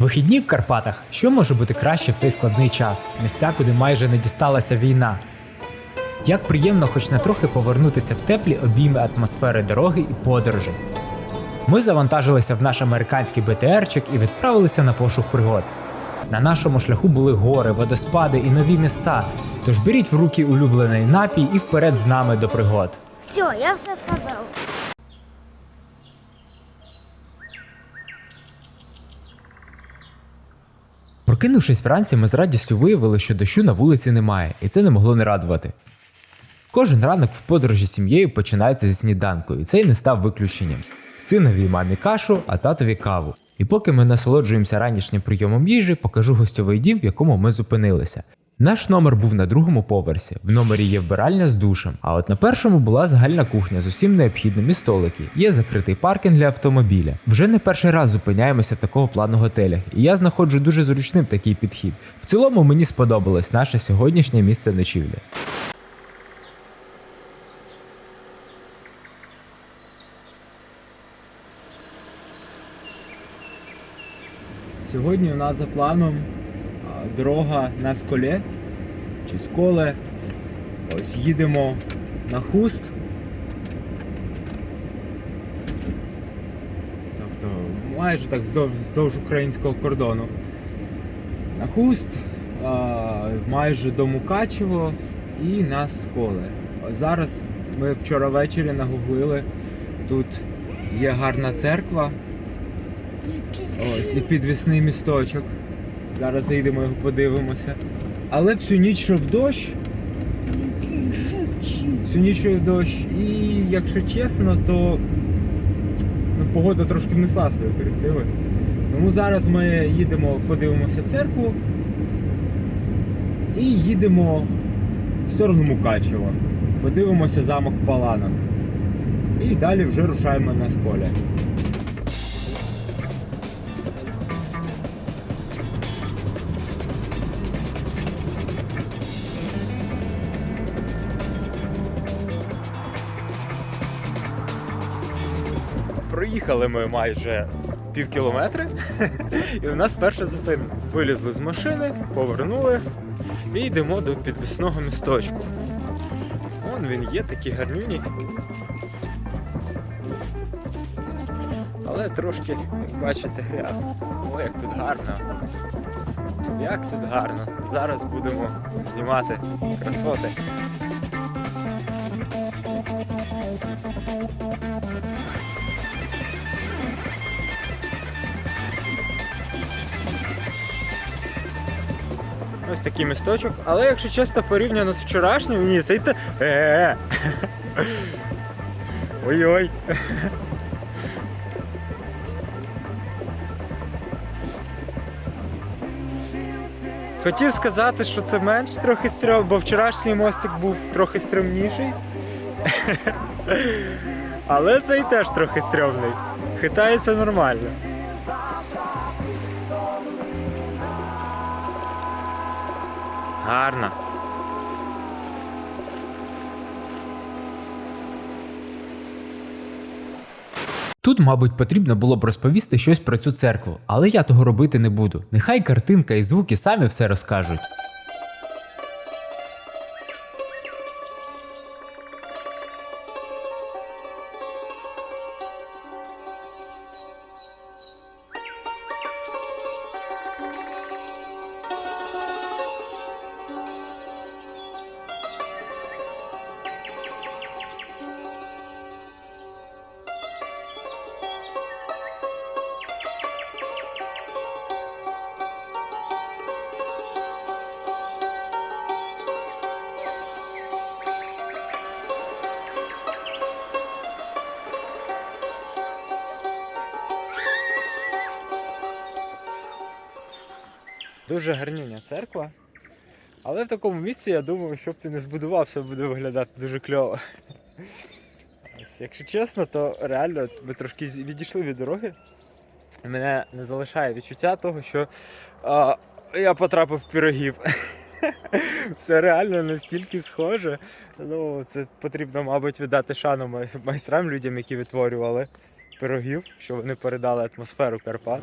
Вихідні в Карпатах. Що може бути краще в цей складний час? Місця, куди майже не дісталася війна. Як приємно хоч на трохи повернутися в теплі обійми атмосфери дороги і подорожі. Ми завантажилися в наш американський БТРчик і відправилися на пошук пригод. На нашому шляху були гори, водоспади і нові міста. Тож беріть в руки улюблений напій і вперед з нами до пригод. Все, я все сказав. Прокинувшись вранці, ми з радістю виявили, що дощу на вулиці немає, і це не могло не радувати. Кожен ранок в подорожі з сім'єю починається зі сніданку, і цей не став виключенням. Синові і мамі кашу, а татові каву. І поки ми насолоджуємося ранішнім прийомом їжі, покажу гостьовий дім, в якому ми зупинилися. Наш номер був на другому поверсі. В номері є вбиральня з душем. А от на першому була загальна кухня з усім необхідним і столики. Є закритий паркінг для автомобіля. Вже не перший раз зупиняємося в такого плану готелях, і я знаходжу дуже зручним такий підхід. В цілому мені сподобалось наше сьогоднішнє місце ночівлі. Сьогодні у нас за планом дорога на сколе чи сколе. Ось їдемо на хуст. Тобто майже так вздовж, українського кордону. На хуст, майже до Мукачево і на сколе. Зараз ми вчора ввечері нагуглили. Тут є гарна церква. Ось і підвісний місточок. Зараз зайдемо його подивимося. Але всю ніч йшов дощ. Всю ніч йшов дощ. І якщо чесно, то ну, погода трошки внесла свої корективи. Тому зараз ми їдемо, подивимося церкву і їдемо в сторону Мукачева. Подивимося замок Паланок. І далі вже рушаємо на сколя. Проїхали ми майже пів кілометри, і у нас перша зупинка. Вилізли з машини, повернули і йдемо до підвісного місточку. Вон він є, такий гарнюній. Але трошки, як бачите, грязно. О, як тут гарно. Як тут гарно. Зараз будемо знімати красоти. Такий місточок. Але якщо чесно, порівняно з вчорашнім, ні, цей та. Е-е-е. Ой-ой. Хотів сказати, що це менш трохи стрьом, бо вчорашній мостик був трохи стрімніший. Але цей теж трохи стрьомний. Хитається нормально. Гарно. Тут, мабуть, потрібно було б розповісти щось про цю церкву, але я того робити не буду. Нехай картинка і звуки самі все розкажуть. Дуже гарнюня церква. Але в такому місці я думаю, щоб ти не збудувався, буде виглядати дуже кльово. Якщо чесно, то реально ми трошки відійшли від дороги. Мене не залишає відчуття того, що а, я потрапив в пірогів. Це реально настільки схоже. Ну, це потрібно, мабуть, віддати шану майстрам, людям, які відтворювали пирогів, що вони передали атмосферу Карпат.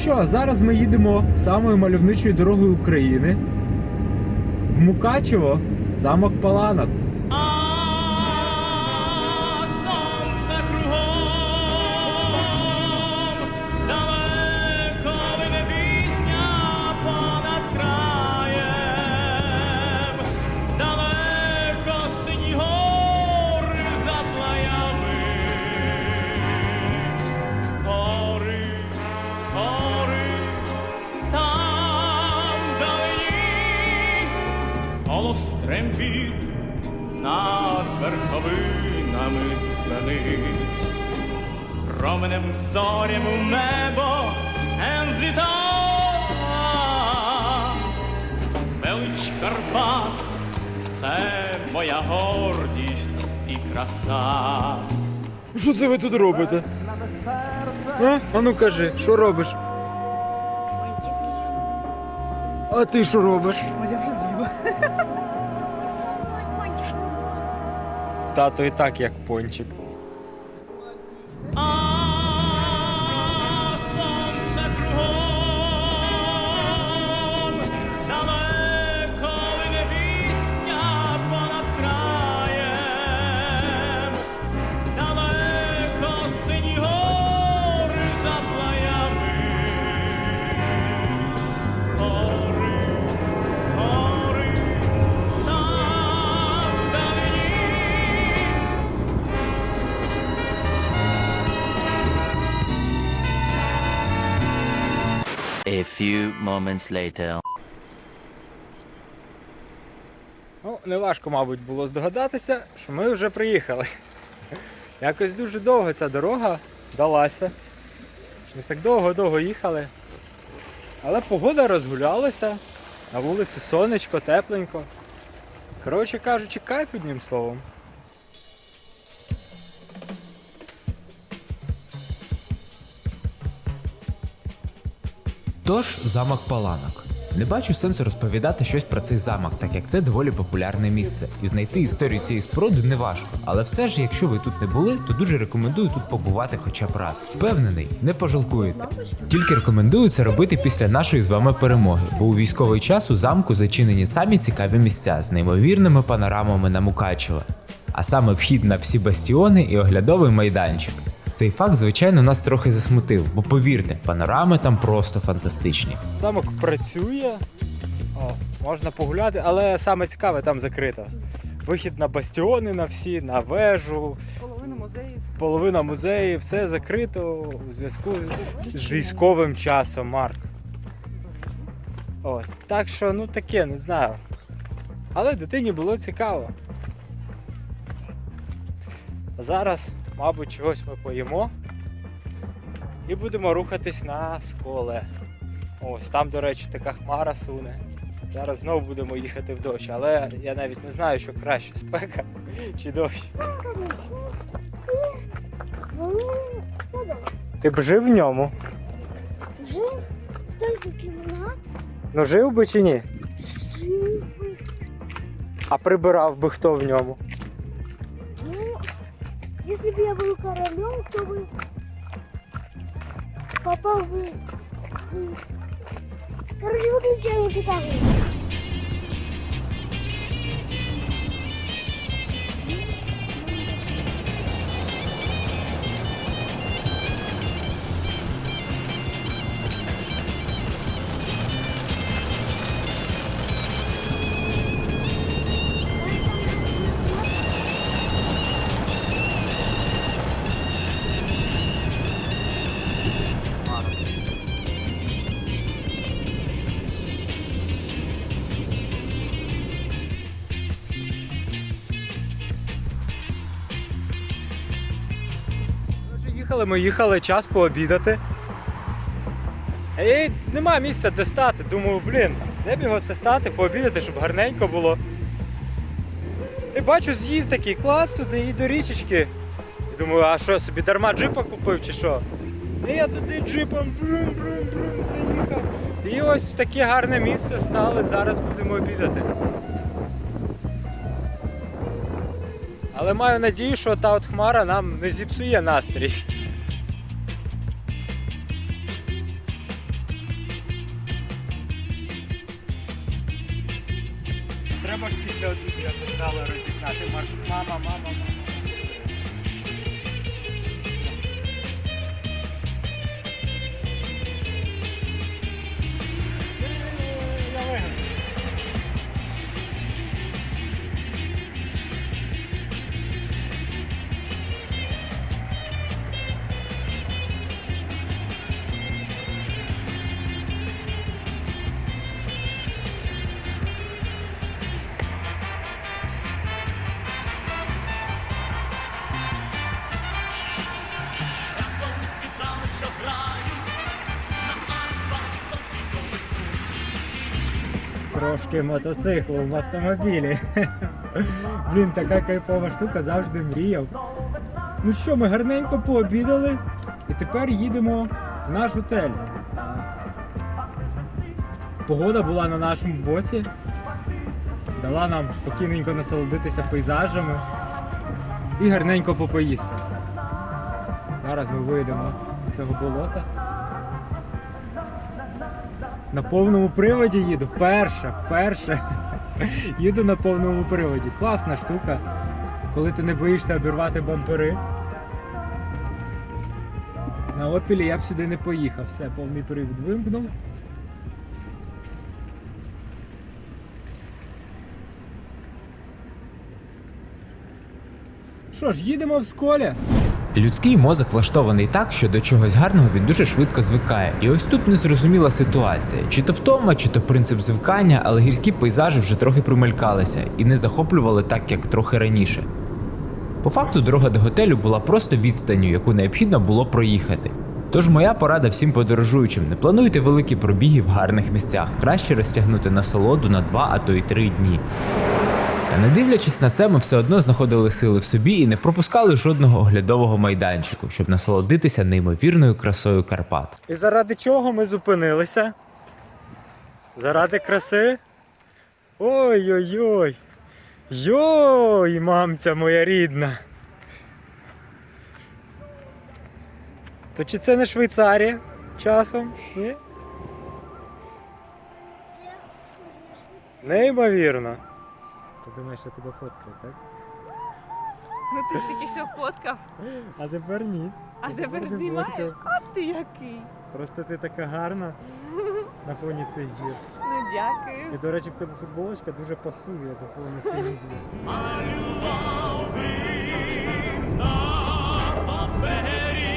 Що, зараз ми їдемо самою мальовничою дорогою України. В Мукачево, замок Паланок. Зорям у небо ен зліта. Велич Карпат – це моя гордість і краса. Що це ви тут робите? А, а ну кажи, що робиш? А ти що робиш? Тато і так як пончик. Few moments later. Ну, неважко, мабуть, було здогадатися, що ми вже приїхали. Якось дуже довго ця дорога далася. Ми так довго-довго їхали. Але погода розгулялася. На вулиці сонечко, тепленько. Коротше кажучи, кайф одним словом. Тож замок Паланок. Не бачу сенсу розповідати щось про цей замок, так як це доволі популярне місце. І знайти історію цієї споруди не важко. Але все ж, якщо ви тут не були, то дуже рекомендую тут побувати хоча б раз. Впевнений, не пожалкуєте. Тільки рекомендую це робити після нашої з вами перемоги, бо у військовий час у замку зачинені самі цікаві місця з неймовірними панорамами на Мукачево. А саме вхід на всі бастіони і оглядовий майданчик. Цей факт, звичайно, нас трохи засмутив, бо повірте, панорами там просто фантастичні. Замок працює, О, можна погуляти, але саме цікаве там закрито. Вихід на бастіони на всі, на вежу, Половина музеїв. половина музеїв, все закрито у зв'язку з, з військовим часом, Марк. Ось. Так що, ну таке, не знаю. Але дитині було цікаво. Зараз, мабуть, чогось ми поїмо і будемо рухатись на сколе. Ось там, до речі, така хмара суне. Зараз знову будемо їхати в дощ, але я навіть не знаю, що краще спека чи дощ. Ти б жив в ньому? Жив кімнат, Ну жив би чи ні? жив. би. А прибирав би хто в ньому? Ну, если бы я был королем, то бы попал бы... м, Короче, выключай, не Ми їхали час пообідати. І нема місця де стати. Думаю, блін, де б його це стати, пообідати, щоб гарненько було. І бачу, з'їзд такий клас туди і до річечки. І думаю, а що, собі дарма джипа купив чи що? І я туди джипом брум-брум-брум заїхав. І ось в таке гарне місце стали, зараз будемо обідати. Але маю надію, що та от хмара нам не зіпсує настрій. треба ж після обіду, як писала, розігнати марш. Мама, мама, мама. Трошки мотоциклу в автомобілі. Блін, така кайфова штука, завжди мріяв. Ну що, ми гарненько пообідали і тепер їдемо в наш готель. Погода була на нашому боці. Дала нам спокійненько насолодитися пейзажами і гарненько попоїсти. Зараз ми вийдемо з цього болота. На повному приводі їду. Вперше, вперше. Їду на повному приводі. Класна штука. Коли ти не боїшся обірвати бампери. На опілі я б сюди не поїхав. Все, повний привід вимкнув. Що ж, їдемо в сколі. Людський мозок влаштований так, що до чогось гарного він дуже швидко звикає. І ось тут незрозуміла ситуація: чи то втома, чи то принцип звикання, але гірські пейзажі вже трохи примелькалися і не захоплювали так, як трохи раніше. По факту, дорога до готелю була просто відстанню, яку необхідно було проїхати. Тож моя порада всім подорожуючим: не плануйте великі пробіги в гарних місцях, краще розтягнути насолоду на 2, а то й 3 дні. Та не дивлячись на це, ми все одно знаходили сили в собі і не пропускали жодного оглядового майданчику, щоб насолодитися неймовірною красою Карпат. І заради чого ми зупинилися? Заради краси? Ой-ой-ой. Йой, мамця моя рідна. То чи це не Швейцарія часом? Ні? Неймовірно. Ти думаєш, я тебе фоткаю, так? Ну ти ж тільки що фоткав, А тепер ні. а тепер не знімаєш? фоткав. А ти який? Просто ти така гарна на фоні цих гір. Ну дякую. І, до речі, в тебе футболочка дуже пасує до фону синіх гір. Малював би на папері,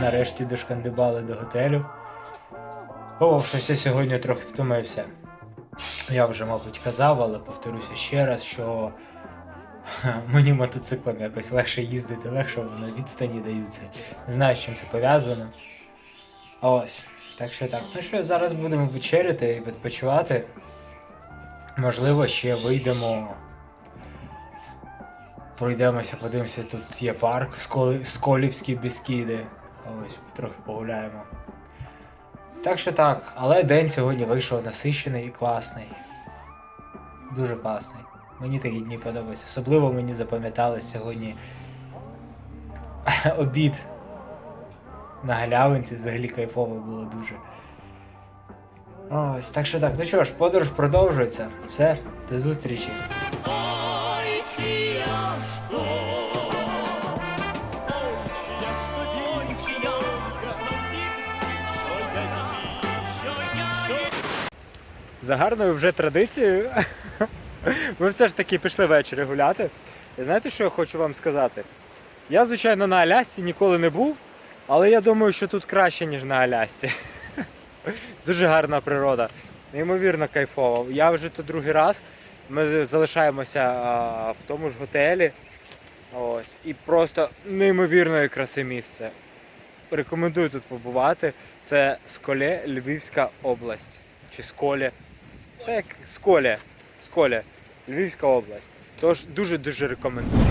Нарешті дошкандибали до готелю. О, сьогодні трохи втомився. Я вже, мабуть, казав, але повторюся ще раз, що мені мотоциклом якось легше їздити, легше воно відстані даються. Не знаю, з чим це пов'язано. Ось. Так що так. Ну що, зараз будемо вечеряти і відпочивати. Можливо, ще вийдемо. Пройдемося, подивимося, тут є парк, Сколівські Бескіди. Ось, трохи погуляємо. Так що так, але день сьогодні вийшов насичений і класний. Дуже класний. Мені такі дні подобаються. Особливо мені запам'яталось сьогодні обід на галявинці, взагалі кайфово було дуже. Ось, так що так. Ну що ж, подорож продовжується. Все, до зустрічі. За гарною вже традицією. Ми все ж таки пішли ввечері гуляти. І знаєте, що я хочу вам сказати? Я, звичайно, на Алясці ніколи не був, але я думаю, що тут краще, ніж на Алясці. Дуже гарна природа. Неймовірно кайфово. Я вже тут другий раз. Ми залишаємося а, в тому ж готелі. Ось. І просто неймовірної краси місце. Рекомендую тут побувати. Це Сколе, Львівська область. Чи Сколе. Та як з Сколе. Львівська область. Тож дуже-дуже рекомендую.